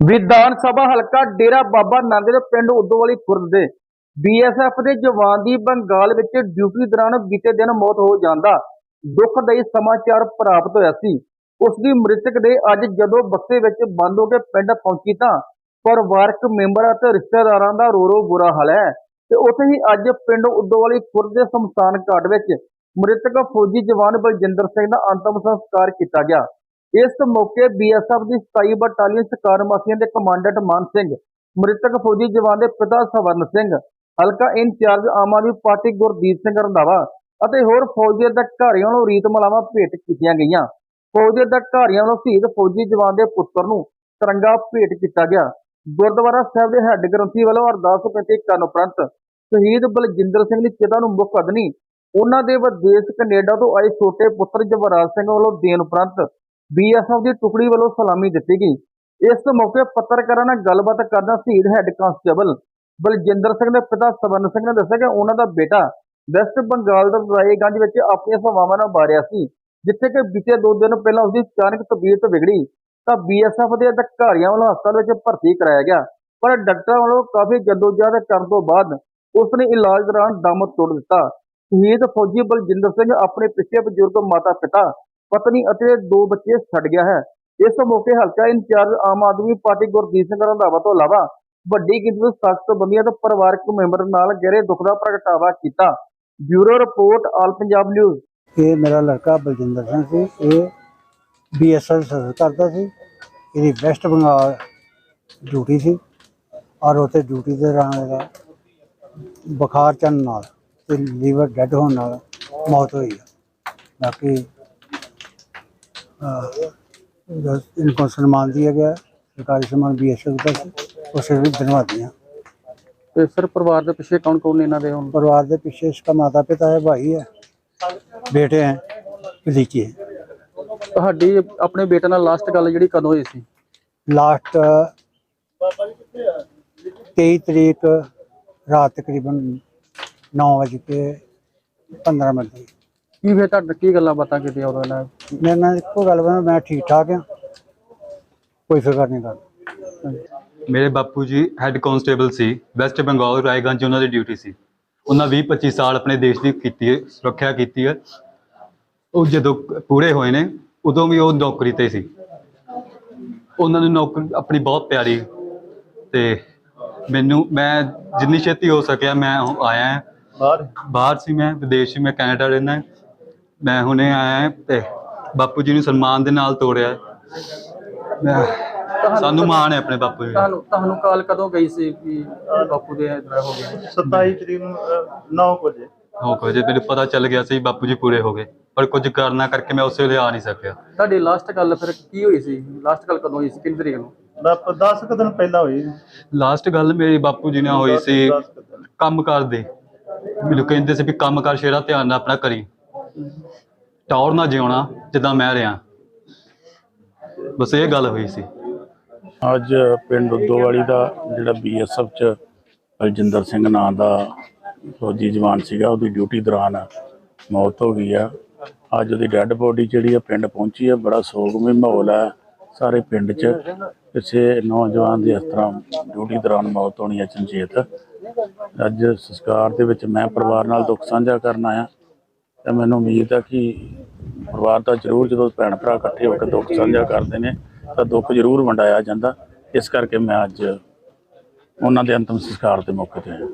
ਵਿਧਾਨ ਸਭਾ ਹਲਕਾ ਡੇਰਾ ਬਾਬਾ ਨਾਨਕ ਦੇ ਪਿੰਡ ਉਦੋਵਾਲੀ ਖੁਰਦ ਦੇ ਬੀਐਸਐਫ ਦੇ ਜਵਾਨ ਦੀ ਬੰਗਾਲ ਵਿੱਚ ਡਿਊਟੀ ਦੌਰਾਨ ਬੀਤੇ ਦਿਨ ਮੌਤ ਹੋ ਜਾਂਦਾ ਦੁਖਦਾਈ ਸਮਾਚਾਰ ਪ੍ਰਾਪਤ ਹੋਇਆ ਸੀ। ਉਸ ਦੀ ਮ੍ਰਿਤਕ ਦੇ ਅੱਜ ਜਦੋਂ ਬੱਸੇ ਵਿੱਚ ਬੰਦ ਹੋ ਕੇ ਪਿੰਡ ਪਹੁੰਚੀ ਤਾਂ ਪਰਿਵਾਰਕ ਮੈਂਬਰਾਂ ਅਤੇ ਰਿਸ਼ਤੇਦਾਰਾਂ ਦਾ ਰੋ ਰੋ ਬੁਰਾ ਹਾਲ ਹੈ ਤੇ ਉੱਥੇ ਹੀ ਅੱਜ ਪਿੰਡ ਉਦੋਵਾਲੀ ਖੁਰਦ ਦੇ ਸ਼ਮਸ਼ਾਨ ਘਾਟ ਵਿੱਚ ਮ੍ਰਿਤਕ ਫੌਜੀ ਜਵਾਨ ਬਲਜਿੰਦਰ ਸਿੰਘ ਦਾ ਅੰਤਮ ਸੰਸਕਾਰ ਕੀਤਾ ਗਿਆ। ਇਸ ਮੌਕੇ ਬੀਐਸਐਫ ਦੀ 27 ਬਟਾਲੀਅਨ ਸ਼ਿਕਾਰ ਮਾਸੀਆਂ ਦੇ ਕਮਾਂਡੈਂਟ ਮਾਨ ਸਿੰਘ, ਮ੍ਰਿਤਕ ਫੌਜੀ ਜਵਾਨ ਦੇ ਪਿਤਾ ਸਵਰਨ ਸਿੰਘ, ਹਲਕਾ ਇੰਚਾਰਜ ਆਮ ਆਦਮੀ ਪਾਰਟੀ ਗੁਰਦੀਪ ਸਿੰਘ ਰੰਧਾਵਾ ਅਤੇ ਹੋਰ ਫੌਜੀ ਅਧਿਕਾਰੀਆਂ ਨੂੰ ਰੀਤ ਮਲਾਵਾਂ ਭੇਟ ਕੀਤੀਆਂ ਗਈਆਂ। ਫੌਜੀ ਅਧਿਕਾਰੀਆਂ ਨੂੰ ਸ਼ਹੀਦ ਫੌਜੀ ਜਵਾਨ ਦੇ ਪੁੱਤਰ ਨੂੰ ਤਿਰੰਗਾ ਭੇਟ ਕੀਤਾ ਗਿਆ। ਗੁਰਦੁਆਰਾ ਸਾਹਿਬ ਦੇ ਹੈੱਡ ਗ੍ਰੰਥੀ ਵੱਲੋਂ ਅਰਦਾਸ ਬੇਨਤੀ ਕਰਨ ਉਪਰੰਤ ਸ਼ਹੀਦ ਬਲਜਿੰਦਰ ਸਿੰਘ ਦੀ ਚਿਤਾ ਨੂੰ ਮੁੱਖ ਅਦਨੀ, ਉਹਨਾਂ ਦੇ ਵਿਦੇਸ਼ ਕੈਨੇਡਾ ਤੋਂ ਆਏ ਛੋਟੇ ਪੁੱਤਰ ਜਵਰਾਜ ਸਿੰਘ ਵੱਲੋਂ ਦੇਣ ਉਪਰੰਤ ਬੀਐਸਐਫ ਦੀ ਟੁਕੜੀ ਵੱਲੋਂ ਸਲਾਮੀ ਦਿੱਤੀ ਗਈ। ਇਸ ਮੌਕੇ ਪੱਤਰਕਾਰਾਂ ਨਾਲ ਗੱਲਬਾਤ ਕਰਦਿਆਂ ਸ਼ਹੀਦ ਹੈੱਡ ਕਾਂਸਟੇਬਲ ਬਲਜਿੰਦਰ ਸਿੰਘ ਦੇ ਪਿਤਾ ਸਵਰਨ ਸਿੰਘ ਨੇ ਦੱਸਿਆ ਕਿ ਉਹਨਾਂ ਦਾ ਬੇਟਾ ਵੈਸਟ ਬੰਗਾਲ ਦੇ ਰਾਏਗੰਜ ਵਿੱਚ ਆਪਣੀਆਂ ਸੇਵਾਵਾਂ ਨਾਲ ਬਾਰਿਆ ਸੀ, ਜਿੱਥੇ ਕਿ ਬੀਤੇ ਦੋ ਦਿਨ ਪਹਿਲਾਂ ਉਸਦੀ ਅਚਾਨਕ ਤਬੀਅਤ ਵਿਗੜੀ। ਤਾਂ ਬੀਐਸਐਫ ਦੇ ਅਧਿਕਾਰੀਆਂ ਵੱਲੋਂ ਹਸਪਤਾਲ ਵਿੱਚ ਭਰਤੀ ਕਰਾਇਆ ਗਿਆ, ਪਰ ਡਾਕਟਰਾਂ ਵੱਲੋਂ ਕਾਫੀ ਜਦੋਜਹਿਦ ਕਰਨ ਤੋਂ ਬਾਅਦ ਉਸ ਨੇ ਇਲਾਜ ਦੌਰਾਨ ਦਮ ਤੋੜ ਦਿੱਤਾ। ਸ਼ਹੀਦ ਫੌਜੀ ਬਲਜਿੰਦਰ ਸਿੰਘ, ਆਪਣੇ ਪਿੱਛੇ ਬਜ਼ੁਰਗ ਮਾਤਾ ਪਿਤਾ ਪਤਨੀ ਅਤੇ ਦੋ ਬੱਚੇ ਛੱਡ ਗਿਆ ਹੈ। ਇਸ ਮੌਕੇ ਹਲਕਾ ਇੰਚਾਰਜ ਆਮ ਆਦਮੀ ਪਾਰਟੀ ਗੁਰਦੀਪ ਸਿੰਘ ਰੰਧਾਵਾ ਤੋਂ ਇਲਾਵਾ ਵੱਡੀ ਗਿਣਤੀ ਵਿੱਚ ਸਖਤ ਤੇ ਪਰਿਵਾਰਕ ਮੈਂਬਰ ਨਾਲ ਗਹਿਰੇ ਦੁੱਖ ਦਾ ਪ੍ਰਗਟਾਵਾ ਕੀਤਾ। Bureau report, all Punjab news. ਇਹ ਮੇਰਾ ਲੜਕਾ ਬਲਜਿੰਦਰ ਸਿੰਘ ਸੀ। ਇਹ ਬੀਐਸਐਲ ਸਰਵਿਸ ਕਰਦਾ ਸੀ। ਇਹਦੀ ਵੈਸਟ ਬੰਗਾਲ ਡਿਊਟੀ ਸੀ ਔਰ ਉੱਥੇ ਡਿਊਟੀ ਦੇ ਦੌਰਾਨ ਇਹਦਾ ਬੁਖਾਰ ਚੜ੍ਹਨ ਨਾਲ ਤੇ ਲੀਵਰ ਡੈਡ ਹੋਣ ਨਾਲ ਮੌਤ ਹੋਈ ਬਾਕੀ इनको सम्मान दिया गया है, सरकारी सम्मान बी एस का उसे भी धन्यवाद दिया ਤੇ ਸਰ ਪਰਿਵਾਰ ਦੇ ਪਿੱਛੇ ਕੌਣ ਕੌਣ ਨੇ ਇਹਨਾਂ ਦੇ ਹੁਣ परिवार के पीछे इसका माता पिता है भाई है बेटे हैं भतीजे हैं ਤੁਹਾਡੀ ਆਪਣੇ ਬੇਟੇ ਨਾਲ ਲਾਸਟ ਗੱਲ ਜਿਹੜੀ ਕਦੋਂ ਹੋਈ ਸੀ ਲਾਸਟ 23 ਤਰੀਕ ਰਾਤ ਤਕਰੀਬਨ 9 ਵਜੇ ਕੇ 15 ਮਿੰਟ ਦੀ ਕੀ ਫਿਰ ਤੁਹਾਡੇ ਕੀ ਗੱਲਾਂ ਬਾਤਾਂ ਕੀਤੀਆਂ ਉਦੋਂ ਇਹਨਾਂ ਨੇ? ਮੇਰੇ ਨਾਲ ਇੱਕੋ ਗੱਲ ਵਾ ਮੈਂ ਠੀਕ ਠਾਕ ਹਾਂ। ਕੋਈ ਫਿਕਰ ਨਹੀਂ ਕਰ ਮੇਰੇ ਬਾਪੂ ਜੀ ਹੈੱਡ ਕਾਂਸਟੇਬਲ ਸੀ ਵੈਸਟ ਬੰਗਾਲ ਰਾਏਗੰਜ ਉਹਨਾਂ ਦੀ ਡਿਊਟੀ ਸੀ। ਉਹਨਾਂ 20 25 ਸਾਲ ਆਪਣੇ ਦੇਸ਼ ਦੀ ਕੀਤੀ ਹੈ ਸੁਰੱਖਿਆ ਕੀਤੀ ਹੈ। ਉਹ ਜਦੋਂ ਪੂਰੇ ਹੋਏ ਨੇ ਉਦੋਂ ਵੀ ਉਹ ਨੌਕਰੀ ਤੇ ਸੀ। ਉਹਨਾਂ ਨੂੰ ਨੌਕਰੀ ਆਪਣੀ ਬਹੁਤ ਪਿਆਰੀ ਤੇ ਮੈਨੂੰ ਮੈਂ ਜਿੰਨੀ ਛੇਤੀ ਹੋ ਸਕਿਆ ਮੈਂ ਉਹ ਆਇਆ ਹਾਂ। ਬਾਹਰ? ਬਾਹਰ ਸੀ ਮੈਂ ਵਿਦੇਸ਼ ਸੀ ਮੈਂ ਕੈਨੇਡਾ ਰਹਿੰਦਾ ਮੈਂ ਹੁਣੇ ਆਇਆ ਹਾਂ ਤੇ ਬਾਪੂ ਜੀ ਨੂੰ ਸਨਮਾਨ ਦੇ ਨਾਲ ਤੋੜਿਆ। ਮੈਂ ਸਾਨੂੰ ਮਾਣ ਹੈ ਆਪਣੇ ਬਾਪੂ ਜੀ। ਤੁਹਾਨੂੰ ਤੁਹਾਨੂੰ ਕਾਲ ਕਦੋਂ ਗਈ ਸੀ ਕਿ ਬਾਪੂ ਦੇ ਇਤਨਾ ਹੋ ਗਿਆ? 27 ਤਰੀਕ ਨੂੰ 9 ਵਜੇ। ਹੋ ਕੋ ਜੇ ਮੈਨੂੰ ਪਤਾ ਚੱਲ ਗਿਆ ਸੀ ਬਾਪੂ ਜੀ ਪੂਰੇ ਹੋ ਗਏ। ਪਰ ਕੁਝ ਕਰਨਾ ਕਰਕੇ ਮੈਂ ਉਸੇ ਵੇਲੇ ਆ ਨਹੀਂ ਸਕਿਆ। ਤੁਹਾਡੀ ਲਾਸਟ ਗੱਲ ਫਿਰ ਕੀ ਹੋਈ ਸੀ? ਲਾਸਟ ਗੱਲ ਕਦੋਂ ਹੋਈ ਸੀ? ਕਿੰਨੀ ਤਰੀਕ ਨੂੰ? 10 ਕੁ ਦਿਨ ਪਹਿਲਾਂ ਹੋਈ। ਲਾਸਟ ਗੱਲ ਮੇਰੀ ਬਾਪੂ ਜੀ ਨਾਲ ਹੋਈ ਸੀ। ਕੰਮ ਕਰਦੇ ਮੈਨੂੰ ਕਹਿੰਦੇ ਸੀ ਵੀ ਕੰਮ ਕਰ ਸ਼ੇਰਾ ਧਿਆਨ ਨਾਲ ਆਪਣਾ ਕਰੀ। ਟੌਰ ਨਾ ਜਿਉਣਾ ਜਿੱਦਾਂ ਮੈਂ ਰਿਆਂ ਬਸ ਇਹ ਗੱਲ ਹੋਈ ਸੀ। ਅੱਜ ਪਿੰਡ ਉਦੋਵਾਲੀ ਦਾ ਜਿਹੜਾ ਬੀਐਸਐਫ ਚ ਬਲਜਿੰਦਰ ਸਿੰਘ ਨਾਂ ਦਾ ਫੌਜੀ ਜਵਾਨ ਸੀਗਾ, ਉਹਦੀ ਡਿਊਟੀ ਦੌਰਾਨ ਮੌਤ ਹੋ ਗਈ ਆ। ਅੱਜ ਉਹਦੀ ਡੈੱਡ ਬੋਡੀ ਜਿਹੜੀ ਆ ਪਿੰਡ ਪਹੁੰਚੀ ਆ, ਬੜਾ ਸੋਗਮਈ ਮਾਹੌਲ ਹੈ ਸਾਰੇ ਪਿੰਡ 'ਚ। ਕਿਸੇ ਨੌਜਵਾਨ ਦੀ ਇਸ ਤਰ੍ਹਾਂ ਡਿਊਟੀ ਦੌਰਾਨ ਮੌਤ ਹੋਣੀ ਹੈ ਚੰਚੇਤ। ਅੱਜ ਸੰਸਕਾਰ ਦੇ ਵਿੱਚ ਮੈਂ ਪਰਿਵਾਰ ਨਾਲ ਦੁੱਖ ਸਾਂਝਾ ਕਰਨ ਆਇਆ। ਤੇ ਮੈਨੂੰ ਉਮੀਦ ਹੈ ਕਿ ਪਰਿਵਾਰ ਦਾ ਜ਼ਰੂਰ ਜਦੋਂ ਭੈਣ ਭਰਾ ਇਕੱਠੇ ਹੋ ਕੇ ਦੁੱਖ ਸਾਂਝਾ ਕਰਦੇ ਨੇ, ਤਾਂ ਦੁੱਖ ਜ਼ਰੂਰ ਵੰਡਾਇਆ ਜਾਂਦਾ। ਇਸ ਕਰਕੇ ਮੈਂ ਅੱਜ ਉਹਨਾਂ ਦੇ ਅੰਤਮ ਸੰਸਕਾਰ ਦੇ ਮੌਕੇ ਤੇ ਆਇਆ।